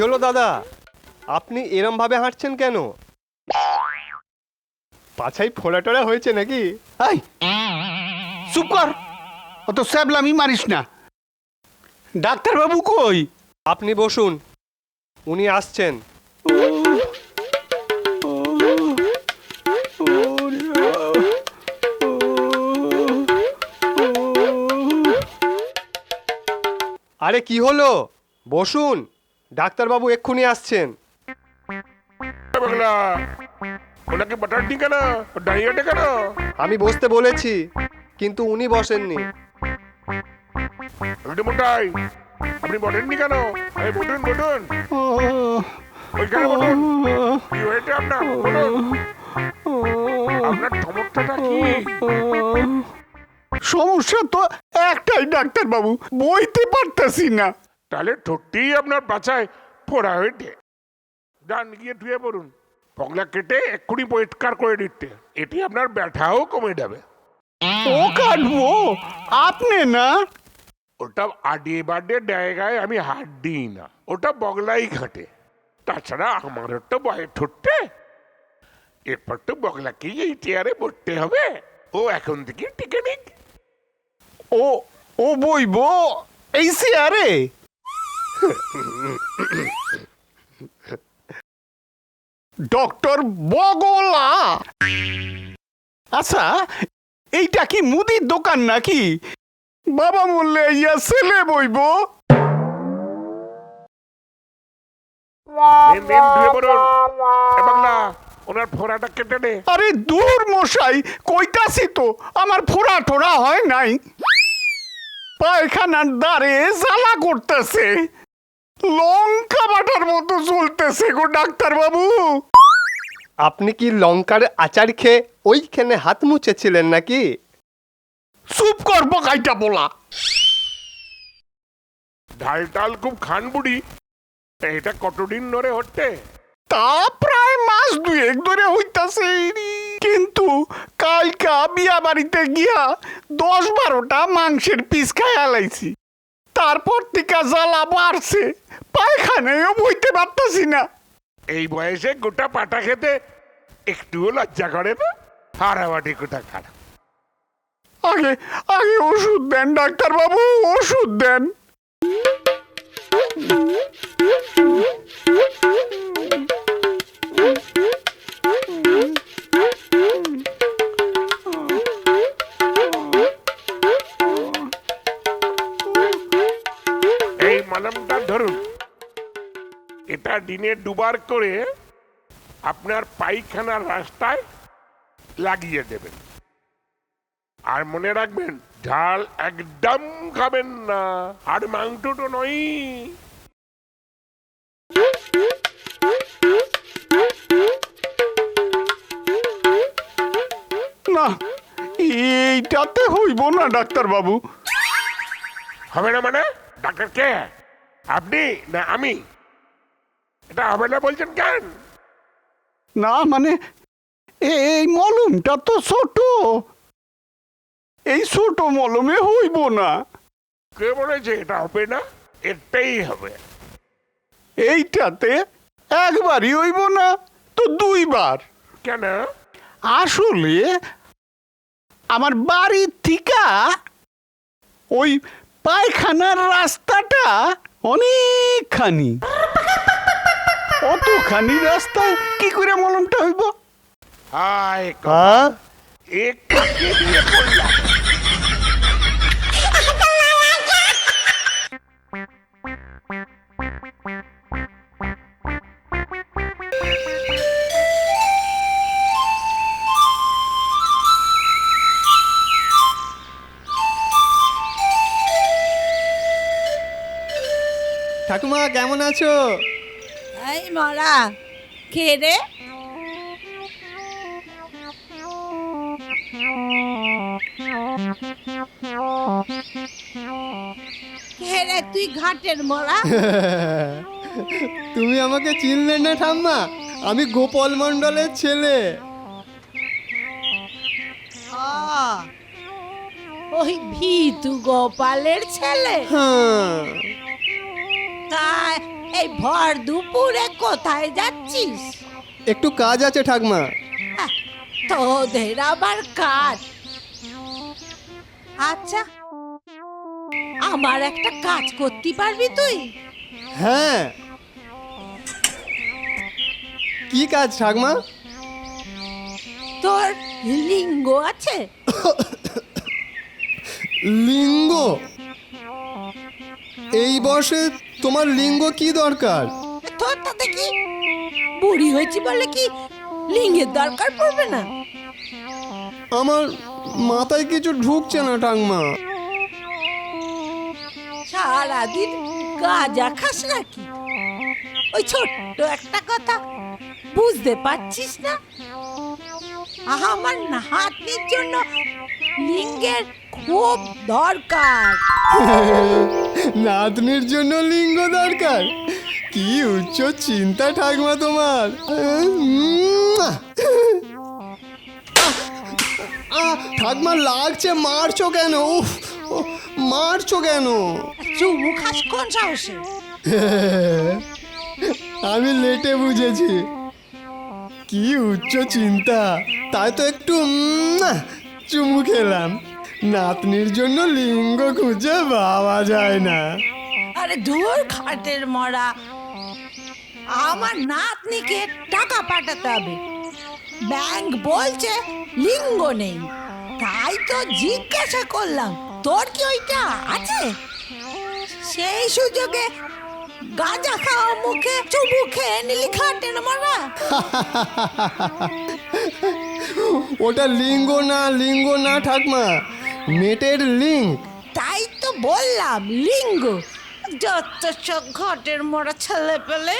হলো দাদা? আপনি এরম ভাবে হাঁটছেন কেন? পাছাই ফোড়া টোড়া হয়েছে নাকি? এই চুপ কর। অত স্যাবলামি মারিস না। ডাক্তারবাবু কই? আপনি বসুন উনি আসছেন। আরে কি হলো? বসুন। ডাক্তারবাবু এক্ষুনি আসছেন। বাংলা। ওনাকে বাটারনি কেন? ডাইয়েটে কেন? আমি বসতে বলেছি কিন্তু উনি বসেননি। মোটাই আপনি বটেননি কেন? এই বটুন বটুন ও, ওইখানে বটুন কি হয়েছে আপনার? বটুন আপনার সমস্যাটা কি? সমস্যা তো একটাই ডাক্তারবাবু। বইতে পারতেছি না। তাহলে ঠোঁটটি আপনার পাছায় ফোড়া হয়েছে যান গিয়ে ধুয়ে পড়ুন। পগলা কেটে এক্ষুনি পরিষ্কার করে দিতে এটি আপনার ব্যথাও কমে যাবে। ও কাটবো আপনি না? ওটা আডিয়ে বাডিয়ে জায়গায় আমি হাত দিই না। ওটা বগলাই ঘাটে। তাছাড়া আমারও তো বয়ে ঠুটতে এরপর তো বগলাকেই এই চেয়ারে বসতে হবে। ও এখন থেকে টিকে নিক। ও ও বইবো এই চেয়ারে? ডক্টর বগলা? আচ্ছা এইটা কি মুদির দোকান নাকি? বাবা বললে ইয়া ছেলে বইবো। ওনার ফোড়াটা কেটে আরে দূর মশাই কইতাছি তো আমার ফোড়া টোড়া হয় নাই। পায়খানার দ্বারে জ্বালা করতেছে। লঙ্কা বাটার মতো চলতেছে গো ডাক্তার বাবু আপনি কি লঙ্কার আচার খেয়ে ওইখানে হাত মুছেছিলেন নাকি? চুপ করব কাইটা বলা। ঢাল টাল খুব খান বুড়ি। তা এটা কতদিন ধরে হচ্ছে? তা প্রায় মাস দুয়েক ধরে হইতাছে কিন্তু কালকা বিয়া বাড়িতে গিয়া দশ বারোটা মাংসের পিস খাইয়া লাইছি। তারপর থেকে জ্বালা বাড়ছে। পায়খানায়ও বইতে পারতেছি না। এই বয়সে গোটা পাটা খেতে একটুও লজ্জা করে না? হারাবাটি কোথা খারাপ? আগে আগে ওষুধ দেন ডাক্তার বাবু ওষুধ দেন। মালামটা ধরুন। এটা দিনে দুবার করে আপনার পায়খানার রাস্তায় লাগিয়ে দেবেন। আর মনে রাখবেন ঝাল একদম খাবেন না আর মাংস তো নয়। না এইটাতে হইব না ডাক্তার বাবু হবে না মানে? ডাক্তার কে? আপনি না আমি? এটা হবে না বলছেন কেন? না মানে এই মলমটা তো ছোট। এই ছোট মলমে হইব না। কে বলেছে এটা হবে না? এটাই হবে। এইটাতে একবারই হইব না তো দুইবার। কেন? আসলে আমার বাড়ির থিকা ওই পায়খানার রাস্তাটা অনেকখানি। অতখানি রাস্তায় কি করে মলমটা হইব? হায় কা এক কাকে দিয়ে পড়লাম ঠাকুমা কেমন আছো? এই মরা কে রে কে তুই ঘাটের মরা। তুমি আমাকে চিনলে না ঠাম্মা? আমি গোপাল মণ্ডলের ছেলে। ওই ভিতু গোপালের ছেলে? হ্যাঁ। তা এই ভর দুপুরে কোথায় যাচ্ছিস? একটু কাজ আছে ঠাকমা। আহ, তোদের আবার কাজ। আচ্ছা আমার একটা কাজ করতে পারবি তুই? হ্যাঁ। কি কাজ ঠাকমা? তোর লিঙ্গ আছে? লিঙ্গ? এই বয়সে তোমার লিঙ্গ কি দরকার? তোর তাতে কি বুড়ি হয়েছি বলে কি লিঙ্গের দরকার পড়বে না? আমার মাথায় কিছু ঢুকছে না ঠাকমা। সারাদিন গাঁজা খাস নাকি? ওই ছোট্ট একটা কথা বুঝতে পারছিস না? আমার নাতনির জন্য লিঙ্গের খুব দরকার। নাতনির জন্য লিঙ্গ দরকার। কি উচ্চ চিন্তা ঠাকমা তোমার। ঠাকমা লাগছে মারছো কেন? উফ, মারছো কেন? চুমু খাস কোন সাহসে? আমি লেটে বুঝেছি। কি উচ্চ চিন্তা। তাই তো একটু চুমু খেলাম। নাতনির জন্য লিঙ্গ খুঁজে পাওয়া যায় না। আরে দূর খাটের মরা। আমার নাতনিকে টাকা পাঠাতে হবে। ব্যাংক বলছে লিঙ্গ নেই। তাই তো জিজ্ঞাসা করলাম তোর কি ওইটা আছে? সেই সুযোগে গাঁজা খাওয়া মুখে চুবু খেয়ে নিলি খাটের মরা। ওটা লিঙ্গ না লিঙ্গ না ঠাকমা। নেটের লিঙ্ক। তাই তো বললাম লিঙ্গ। যত সব ঘটের মরা ছেলে পেলে